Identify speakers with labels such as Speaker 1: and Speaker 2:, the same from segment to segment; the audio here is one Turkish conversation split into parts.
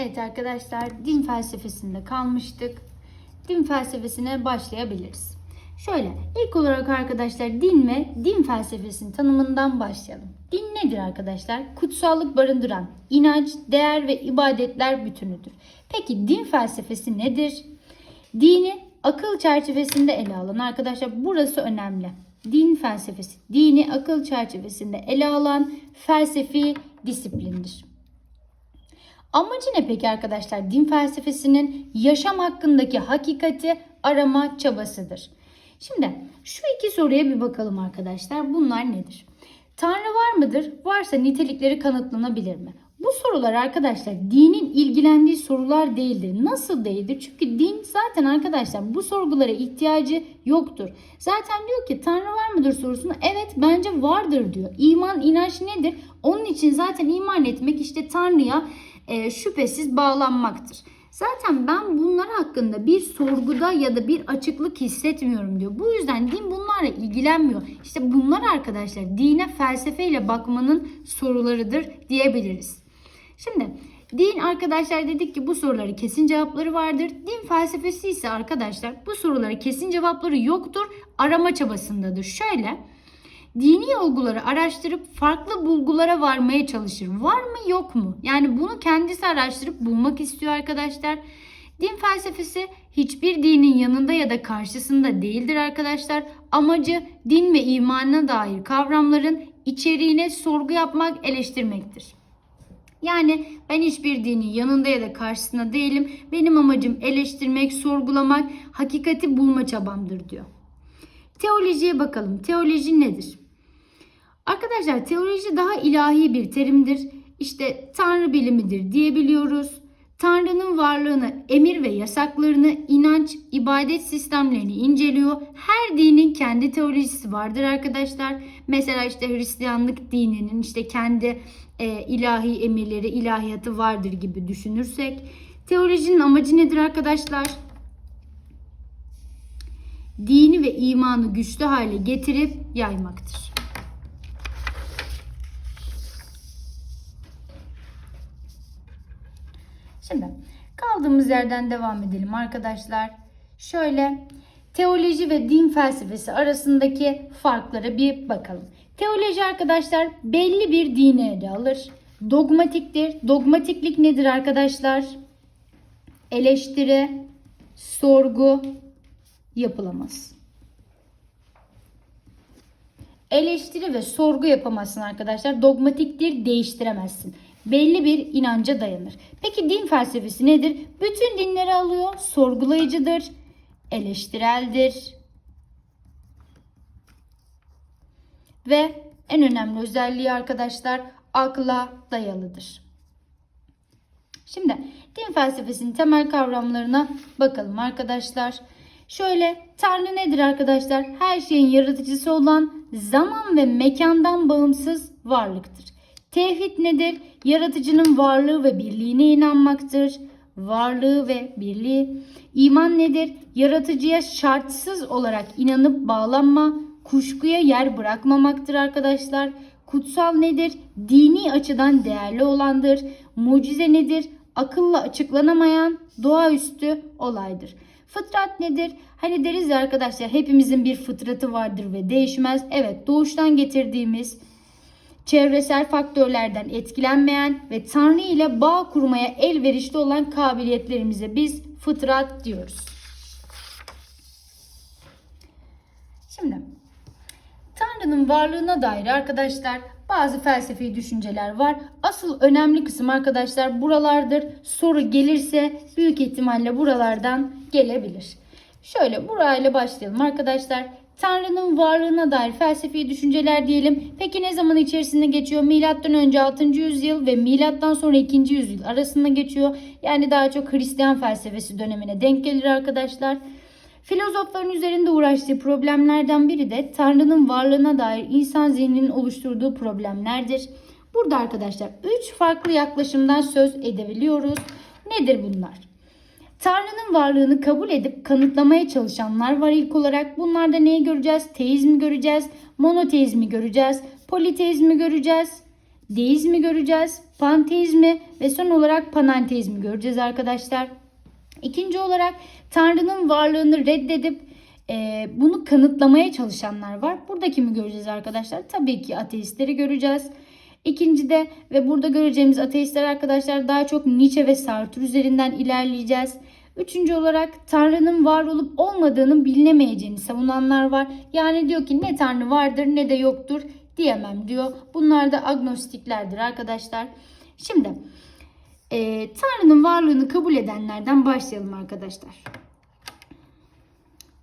Speaker 1: Evet arkadaşlar din felsefesinde kalmıştık. Din felsefesine başlayabiliriz. Şöyle ilk olarak arkadaşlar din ve din felsefesinin tanımından başlayalım. Din nedir arkadaşlar? Kutsallık barındıran inanç, değer ve ibadetler bütünüdür. Peki din felsefesi nedir? Dini akıl çerçevesinde ele alan arkadaşlar burası önemli. Din felsefesi dini akıl çerçevesinde ele alan felsefi disiplindir. Amacı ne peki arkadaşlar? Din felsefesinin yaşam hakkındaki hakikati arama çabasıdır. Şimdi şu iki soruya bir bakalım arkadaşlar. Bunlar nedir? Tanrı var mıdır? Varsa nitelikleri kanıtlanabilir mi? Bu sorular arkadaşlar dinin ilgilendiği sorular değildir. Nasıl değildir? Çünkü din zaten arkadaşlar bu sorgulara ihtiyacı yoktur. Zaten diyor ki Tanrı var mıdır sorusunu evet bence vardır diyor. İman inanç nedir? Onun için zaten iman etmek işte Tanrı'ya e, şüphesiz bağlanmaktır. Zaten ben bunlar hakkında bir sorguda ya da bir açıklık hissetmiyorum diyor. Bu yüzden din bunlarla ilgilenmiyor. İşte bunlar arkadaşlar dine felsefeyle bakmanın sorularıdır diyebiliriz. Şimdi din arkadaşlar dedik ki bu soruları kesin cevapları vardır. Din felsefesi ise arkadaşlar bu soruları kesin cevapları yoktur. Arama çabasındadır. Şöyle dini olguları araştırıp farklı bulgulara varmaya çalışır. Var mı yok mu? Yani bunu kendisi araştırıp bulmak istiyor arkadaşlar. Din felsefesi hiçbir dinin yanında ya da karşısında değildir arkadaşlar. Amacı din ve imana dair kavramların içeriğine sorgu yapmak, eleştirmektir. Yani ben hiçbir dinin yanında ya da karşısında değilim. Benim amacım eleştirmek, sorgulamak, hakikati bulma çabamdır diyor. Teolojiye bakalım. Teoloji nedir? Arkadaşlar teoloji daha ilahi bir terimdir. İşte Tanrı bilimidir diyebiliyoruz. Tanrı'nın varlığını, emir ve yasaklarını, inanç, ibadet sistemlerini inceliyor. Her dinin kendi teolojisi vardır arkadaşlar. Mesela işte Hristiyanlık dininin işte kendi e, ilahi emirleri, ilahiyatı vardır gibi düşünürsek. Teolojinin amacı nedir arkadaşlar? Dini ve imanı güçlü hale getirip yaymaktır. Şimdi kaldığımız yerden devam edelim arkadaşlar. Şöyle teoloji ve din felsefesi arasındaki farklara bir bakalım. Teoloji arkadaşlar belli bir dini ele alır. Dogmatiktir. Dogmatiklik nedir arkadaşlar? Eleştiri, sorgu yapılamaz. Eleştiri ve sorgu yapamazsın arkadaşlar. Dogmatiktir, değiştiremezsin. Belli bir inanca dayanır. Peki din felsefesi nedir? Bütün dinleri alıyor. Sorgulayıcıdır, eleştireldir. Ve en önemli özelliği arkadaşlar akla dayalıdır. Şimdi din felsefesinin temel kavramlarına bakalım arkadaşlar. Şöyle Tanrı nedir arkadaşlar? Her şeyin yaratıcısı olan zaman ve mekandan bağımsız varlıktır. Tevhid nedir? Yaratıcının varlığı ve birliğine inanmaktır. Varlığı ve birliği. İman nedir? Yaratıcıya şartsız olarak inanıp bağlanma, kuşkuya yer bırakmamaktır arkadaşlar. Kutsal nedir? Dini açıdan değerli olandır. Mucize nedir? Akılla açıklanamayan doğaüstü olaydır. Fıtrat nedir? Hani deriz ya arkadaşlar hepimizin bir fıtratı vardır ve değişmez. Evet doğuştan getirdiğimiz çevresel faktörlerden etkilenmeyen ve Tanrı ile bağ kurmaya elverişli olan kabiliyetlerimize biz fıtrat diyoruz. Şimdi Tanrı'nın varlığına dair arkadaşlar bazı felsefi düşünceler var. Asıl önemli kısım arkadaşlar buralardır. Soru gelirse büyük ihtimalle buralardan gelebilir. Şöyle burayla başlayalım arkadaşlar. Tanrı'nın varlığına dair felsefi düşünceler diyelim. Peki ne zaman içerisinde geçiyor? Milattan önce 6. yüzyıl ve milattan sonra 2. yüzyıl arasında geçiyor. Yani daha çok Hristiyan felsefesi dönemine denk gelir arkadaşlar. Filozofların üzerinde uğraştığı problemlerden biri de Tanrı'nın varlığına dair insan zihninin oluşturduğu problemlerdir. Burada arkadaşlar 3 farklı yaklaşımdan söz edebiliyoruz. Nedir bunlar? Tanrı'nın varlığını kabul edip kanıtlamaya çalışanlar var ilk olarak. Bunlarda neyi göreceğiz? Teizmi göreceğiz, monoteizmi göreceğiz, politeizmi göreceğiz, Deizmi göreceğiz, panteizmi ve son olarak panenteizmi göreceğiz arkadaşlar. İkinci olarak Tanrı'nın varlığını reddedip e, bunu kanıtlamaya çalışanlar var. Burada kimi göreceğiz arkadaşlar? Tabii ki ateistleri göreceğiz. İkinci de ve burada göreceğimiz ateistler arkadaşlar daha çok Nietzsche ve Sartre üzerinden ilerleyeceğiz. Üçüncü olarak Tanrı'nın var olup olmadığını bilinemeyeceğini savunanlar var. Yani diyor ki ne Tanrı vardır ne de yoktur diyemem diyor. Bunlar da agnostiklerdir arkadaşlar. Şimdi e, Tanrı'nın varlığını kabul edenlerden başlayalım arkadaşlar.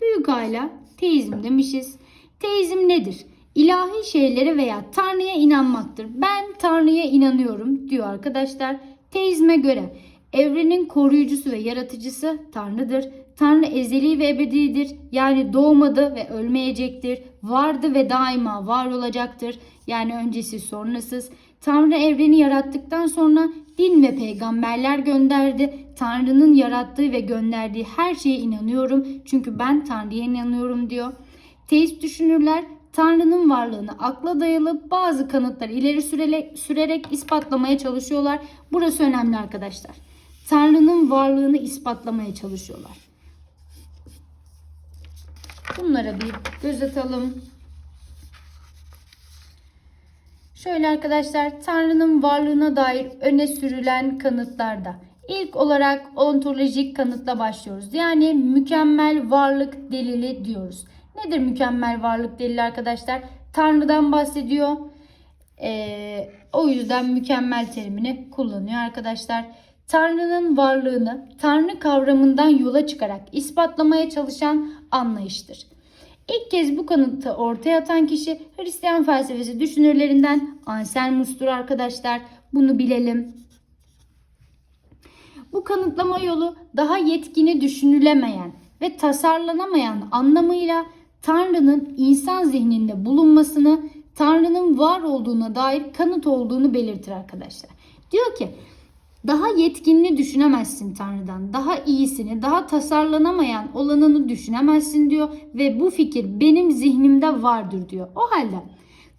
Speaker 1: Büyük aile teizm demişiz. Teizm nedir? İlahi şeylere veya Tanrı'ya inanmaktır. Ben Tanrı'ya inanıyorum diyor arkadaşlar. Teizme göre evrenin koruyucusu ve yaratıcısı Tanrı'dır. Tanrı ezeli ve ebedidir. Yani doğmadı ve ölmeyecektir. Vardı ve daima var olacaktır. Yani öncesi sonrasız. Tanrı evreni yarattıktan sonra din ve peygamberler gönderdi. Tanrı'nın yarattığı ve gönderdiği her şeye inanıyorum. Çünkü ben Tanrı'ya inanıyorum diyor. Teist düşünürler Tanrı'nın varlığını akla dayalı bazı kanıtları ileri sürerek, sürerek ispatlamaya çalışıyorlar. Burası önemli arkadaşlar. Tanrı'nın varlığını ispatlamaya çalışıyorlar. Bunlara bir göz atalım. Şöyle arkadaşlar Tanrı'nın varlığına dair öne sürülen kanıtlarda ilk olarak ontolojik kanıtla başlıyoruz. Yani mükemmel varlık delili diyoruz. Nedir mükemmel varlık delili arkadaşlar? Tanrı'dan bahsediyor. Ee, o yüzden mükemmel terimini kullanıyor arkadaşlar. Tanrı'nın varlığını Tanrı kavramından yola çıkarak ispatlamaya çalışan anlayıştır. İlk kez bu kanıtı ortaya atan kişi Hristiyan felsefesi düşünürlerinden Anselmus'tur arkadaşlar. Bunu bilelim. Bu kanıtlama yolu daha yetkini düşünülemeyen ve tasarlanamayan anlamıyla Tanrı'nın insan zihninde bulunmasını, Tanrı'nın var olduğuna dair kanıt olduğunu belirtir arkadaşlar. Diyor ki daha yetkinini düşünemezsin Tanrı'dan. Daha iyisini, daha tasarlanamayan olanını düşünemezsin diyor ve bu fikir benim zihnimde vardır diyor. O halde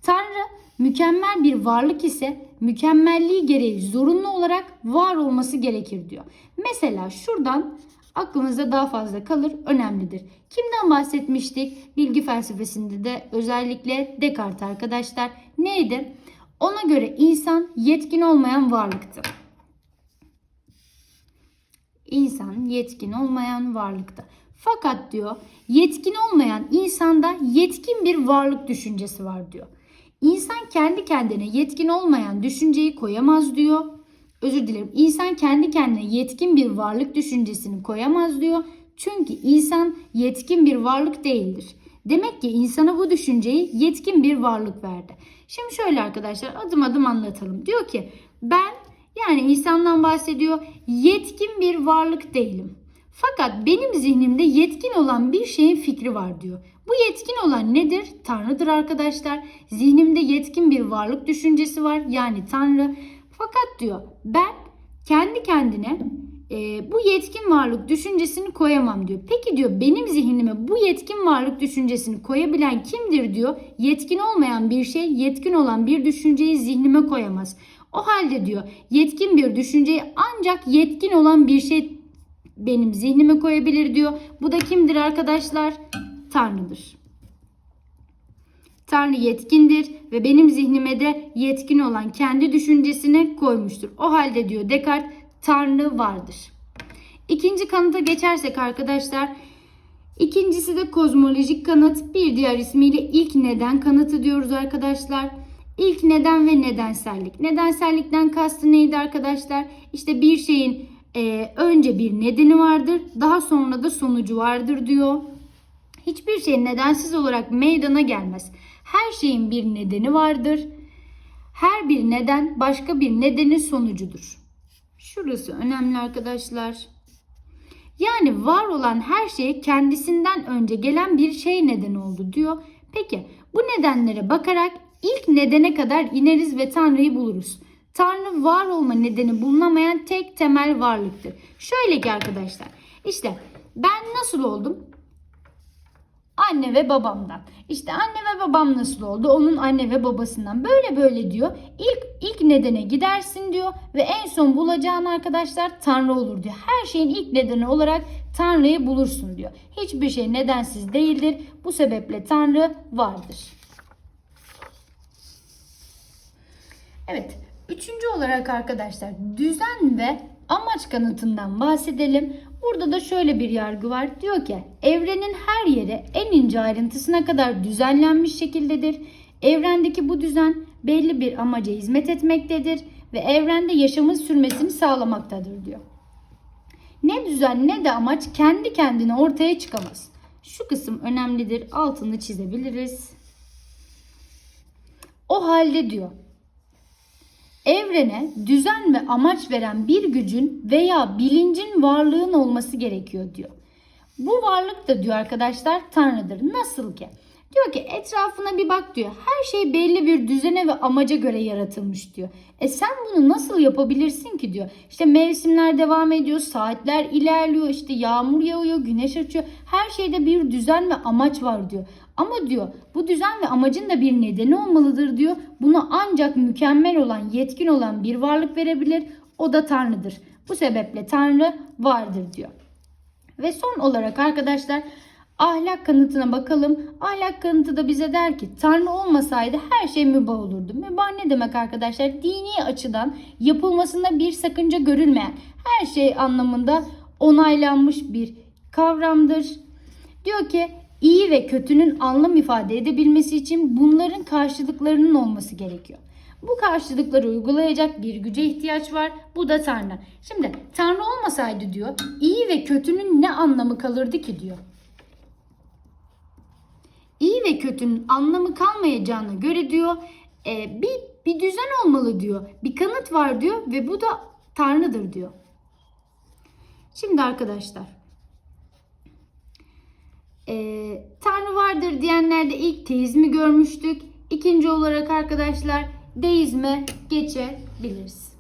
Speaker 1: Tanrı mükemmel bir varlık ise mükemmelliği gereği zorunlu olarak var olması gerekir diyor. Mesela şuradan aklınızda daha fazla kalır, önemlidir. Kimden bahsetmiştik? Bilgi felsefesinde de özellikle Descartes arkadaşlar. Neydi? Ona göre insan yetkin olmayan varlıktı. İnsan yetkin olmayan varlıkta. Fakat diyor yetkin olmayan insanda yetkin bir varlık düşüncesi var diyor. İnsan kendi kendine yetkin olmayan düşünceyi koyamaz diyor. Özür dilerim. İnsan kendi kendine yetkin bir varlık düşüncesini koyamaz diyor. Çünkü insan yetkin bir varlık değildir. Demek ki insana bu düşünceyi yetkin bir varlık verdi. Şimdi şöyle arkadaşlar adım adım anlatalım. Diyor ki ben yani insandan bahsediyor. Yetkin bir varlık değilim. Fakat benim zihnimde yetkin olan bir şeyin fikri var diyor. Bu yetkin olan nedir? Tanrı'dır arkadaşlar. Zihnimde yetkin bir varlık düşüncesi var. Yani Tanrı. Fakat diyor ben kendi kendine e, bu yetkin varlık düşüncesini koyamam diyor. Peki diyor benim zihnime bu yetkin varlık düşüncesini koyabilen kimdir diyor. Yetkin olmayan bir şey yetkin olan bir düşünceyi zihnime koyamaz. O halde diyor yetkin bir düşünceyi ancak yetkin olan bir şey benim zihnime koyabilir diyor. Bu da kimdir arkadaşlar? Tanrı'dır. Tanrı yetkindir ve benim zihnime de yetkin olan kendi düşüncesini koymuştur. O halde diyor Descartes Tanrı vardır. İkinci kanıta geçersek arkadaşlar İkincisi de kozmolojik kanıt. Bir diğer ismiyle ilk neden kanıtı diyoruz arkadaşlar. İlk neden ve nedensellik. Nedensellikten kastı neydi arkadaşlar? İşte bir şeyin e, önce bir nedeni vardır, daha sonra da sonucu vardır diyor. Hiçbir şey nedensiz olarak meydana gelmez. Her şeyin bir nedeni vardır. Her bir neden başka bir nedenin sonucudur. Şurası önemli arkadaşlar. Yani var olan her şey kendisinden önce gelen bir şey neden oldu diyor. Peki bu nedenlere bakarak ilk nedene kadar ineriz ve Tanrı'yı buluruz. Tanrı var olma nedeni bulunamayan tek temel varlıktır. Şöyle ki arkadaşlar işte ben nasıl oldum? Anne ve babamdan. İşte anne ve babam nasıl oldu? Onun anne ve babasından. Böyle böyle diyor. İlk ilk nedene gidersin diyor ve en son bulacağın arkadaşlar Tanrı olur diyor. Her şeyin ilk nedeni olarak Tanrı'yı bulursun diyor. Hiçbir şey nedensiz değildir. Bu sebeple Tanrı vardır. Evet, üçüncü olarak arkadaşlar düzen ve amaç kanıtından bahsedelim. Burada da şöyle bir yargı var. Diyor ki evrenin her yeri en ince ayrıntısına kadar düzenlenmiş şekildedir. Evrendeki bu düzen belli bir amaca hizmet etmektedir ve evrende yaşamın sürmesini sağlamaktadır diyor. Ne düzen ne de amaç kendi kendine ortaya çıkamaz. Şu kısım önemlidir. Altını çizebiliriz. O halde diyor Evrene düzen ve amaç veren bir gücün veya bilincin varlığın olması gerekiyor diyor. Bu varlık da diyor arkadaşlar Tanrı'dır. Nasıl ki? Diyor ki etrafına bir bak diyor. Her şey belli bir düzene ve amaca göre yaratılmış diyor. E sen bunu nasıl yapabilirsin ki diyor. İşte mevsimler devam ediyor, saatler ilerliyor, işte yağmur yağıyor, güneş açıyor. Her şeyde bir düzen ve amaç var diyor. Ama diyor bu düzen ve amacın da bir nedeni olmalıdır diyor. Bunu ancak mükemmel olan, yetkin olan bir varlık verebilir. O da Tanrı'dır. Bu sebeple Tanrı vardır diyor. Ve son olarak arkadaşlar ahlak kanıtına bakalım. Ahlak kanıtı da bize der ki Tanrı olmasaydı her şey mübah olurdu. Mübah ne demek arkadaşlar? Dini açıdan yapılmasında bir sakınca görülmeyen her şey anlamında onaylanmış bir kavramdır. Diyor ki iyi ve kötünün anlam ifade edebilmesi için bunların karşılıklarının olması gerekiyor. Bu karşılıkları uygulayacak bir güce ihtiyaç var. Bu da Tanrı. Şimdi Tanrı olmasaydı diyor iyi ve kötünün ne anlamı kalırdı ki diyor. İyi ve kötünün anlamı kalmayacağına göre diyor e, bir, bir düzen olmalı diyor. Bir kanıt var diyor ve bu da Tanrı'dır diyor. Şimdi arkadaşlar e, Tanrı vardır diyenlerde ilk teizmi görmüştük. İkinci olarak arkadaşlar deizme geçebiliriz.